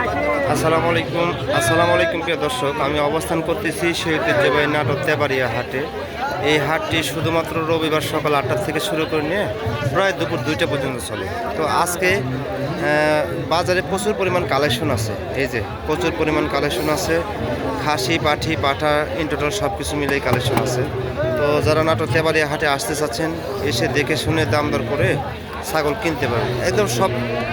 আসসালামু আলাইকুম। আসসালামু আলাইকুম, প্রিয় দর্শক। আমি অবস্থান করতেছি সেই ঐতিহ্যবাহী নাটক তেবাড়িয়া হাটে। এই হাটটি শুধুমাত্র রবিবার সকাল আটটা থেকে শুরু করে নিয়ে প্রায় দুপুর দুইটা পর্যন্ত চলে। তো আজকে বাজারে প্রচুর পরিমাণ কালেকশন আছে। এই যে, প্রচুর পরিমাণ কালেকশন আছে। খাসি, পাঠি, পাঠা ইন টোটাল সব কিছু মিলেই কালেকশন আছে। তো যারা নাটক তেবাড়িয়া হাটে আসতে চাচ্ছেন, এসে দেখে শুনে দাম দর করে ছাগল কিনতে পারবেন একদম সব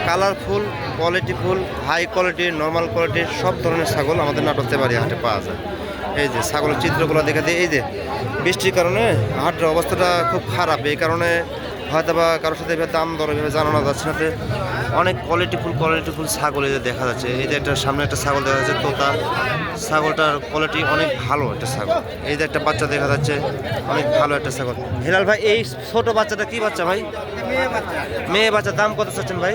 কালারফুল কোয়ালিটি ফুল হাই কোয়ালিটির নর্মাল কোয়ালিটির সব ধরনের ছাগল আমাদের নাটকতে বাড়ি হাটে পাওয়া যায়। এই যে ছাগলের চিত্রগুলো দেখে দিয়ে, এই যে বৃষ্টির কারণে হাটের অবস্থাটা খুব খারাপ। এই কারণে হয়তো বা কারোর সাথে এভাবে দাম দর এভাবে জানানো যাচ্ছে না অনেক কোয়ালিটিফুল কোয়ালিটিফুল ছাগল যে দেখা যাচ্ছে। এই যে একটা সামনে একটা ছাগল দেখা যাচ্ছে তোতা ছাগলটার কোয়ালিটি অনেক ভালো একটা ছাগল। এই যে একটা বাচ্চা দেখা যাচ্ছে, অনেক ভালো একটা ছাগল। হিলাল ভাই, এই ছোট বাচ্চাটা কি বাচ্চা ভাই? মেয়ে বাচ্চার দাম কত চাচ্ছেন ভাই?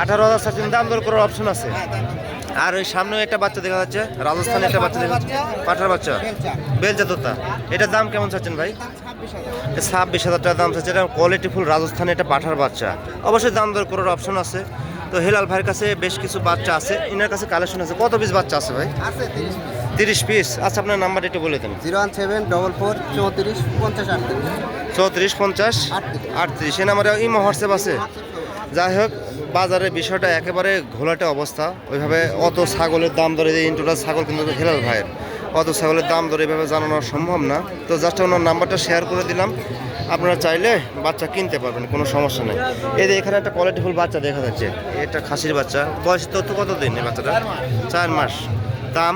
আঠারো হাজার চাচ্ছেন, দাম দর করার অপশন আছে। আর ওই সামনে একটা বাচ্চা দেখা যাচ্ছে, রাজস্থানে একটা বাচ্চা দেখা যাচ্ছে, পাঠার বাচ্চা, বেলচা তোতা। এটার দাম কেমন চাচ্ছেন ভাই? ছাব্বিশ হাজার। টাকা দাম চাচ্ছে। এটা কোয়ালিটি ফুল রাজস্থানে এটা পাঠার বাচ্চা। অবশ্যই দাম দর করার অপশন আছে। তো হেলাল ভাইয়ের কাছে বেশ কিছু বাচ্চা আছে। ইনার কাছে কালেকশন আছে। কত পিস বাচ্চা আছে ভাই? তিরিশ পিস আচ্ছা আপনার নাম্বার একটু বলে দেন। Zero one seven double four চৌত্রিশ পঞ্চাশ আটত্রিশ। চৌত্রিশ পঞ্চাশ আটত্রিশ। এ নাম্বারে ইমো হোয়াটসঅ্যাপ আছে। যাই হোক বাজারের বিষয়টা একেবারে ঘোলাটে অবস্থা। ওইভাবে অত ছাগলের দাম ধরে যে ইন্টুটা ছাগল কিন্তু হেলাল ভাইয়ের। অত ছাগলের দাম ধরে এভাবে জানানো সম্ভব না। তো জাস্ট ওনার নাম্বারটা শেয়ার করে দিলাম। আপনারা চাইলে বাচ্চা কিনতে পারবেন কোনো সমস্যা নেই। এই যে এখানে একটা কোয়ালিটিফুল বাচ্চা দেখা যাচ্ছে এটা খাসির বাচ্চা। বয়স তো তো কত দিন এই বাচ্চাটা? চার মাস। দাম?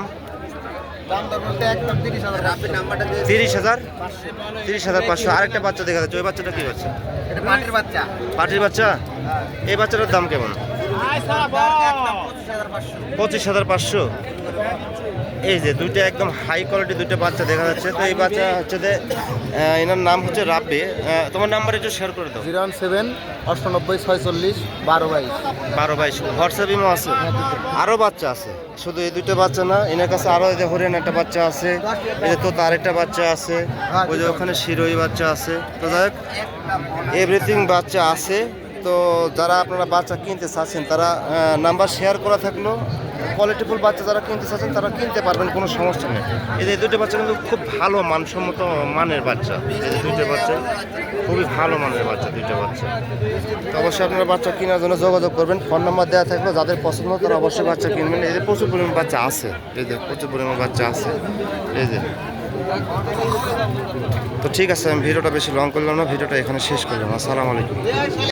তিরিশ হাজার। তিরিশ হাজার? পাঁচশো। আরেকটা বাচ্চা দেখা যাচ্ছে ওই বাচ্চাটা কি বাচ্চা? এটা বাচ্চা। পাটির বাচ্চা? এই বাচ্চাটার দাম কেমন? পঁচিশ হাজার পাঁচশো। এই যে দুইটা একদম হাই কোয়ালিটি দুইটা বাচ্চা দেখা যাচ্ছে। তো এই বাচ্চা হচ্ছে যে এনার নাম হচ্ছে রাব্বি। তোমার নাম্বার একটু শেয়ার করে দাও। জিরো ওয়ান সেভেন অষ্টানব্বই ছয়চল্লিশ বারো বাইশ। বারো বাইশ। হোয়াটসঅ্যাপ ইমো আছে? আরও বাচ্চা আছে। শুধু এই দুটো বাচ্চা না এনার কাছে আরও এই যে হরিয়ানা একটা বাচ্চা আছে। এই যে তো তার একটা বাচ্চা আছে। ওই যে ওখানে শিরোই বাচ্চা আছে। তো যাই হোক এভরিথিং বাচ্চা আছে। তো যারা আপনারা বাচ্চা কিনতে চাচ্ছেন, তারা নাম্বার শেয়ার করা থাকল। কোয়ালিটিফুল বাচ্চা যারা কিনতে চাচ্ছেন, তারা কিনতে পারবেন, কোনো সমস্যা নেই। এই যে দুটো বাচ্চা কিন্তু খুব ভালো মানসম্মত মানের বাচ্চা। এই যে দুটো বাচ্চা, খুবই ভালো মানের বাচ্চা দুইটা বাচ্চা। তো অবশ্যই আপনারা বাচ্চা কেনার জন্য যোগাযোগ করবেন। ফোন নাম্বার দেওয়া থাকল, যাদের পছন্দ তারা অবশ্যই বাচ্চা কিনবেন। এই যে প্রচুর পরিমাণ বাচ্চা আছে। এই যে প্রচুর পরিমাণ বাচ্চা আছে। এই যে। তো ঠিক আছে, আমি ভিডিওটা বেশি লং করলাম না, ভিডিওটা এখানে শেষ করলাম। আসসালামু আলাইকুম।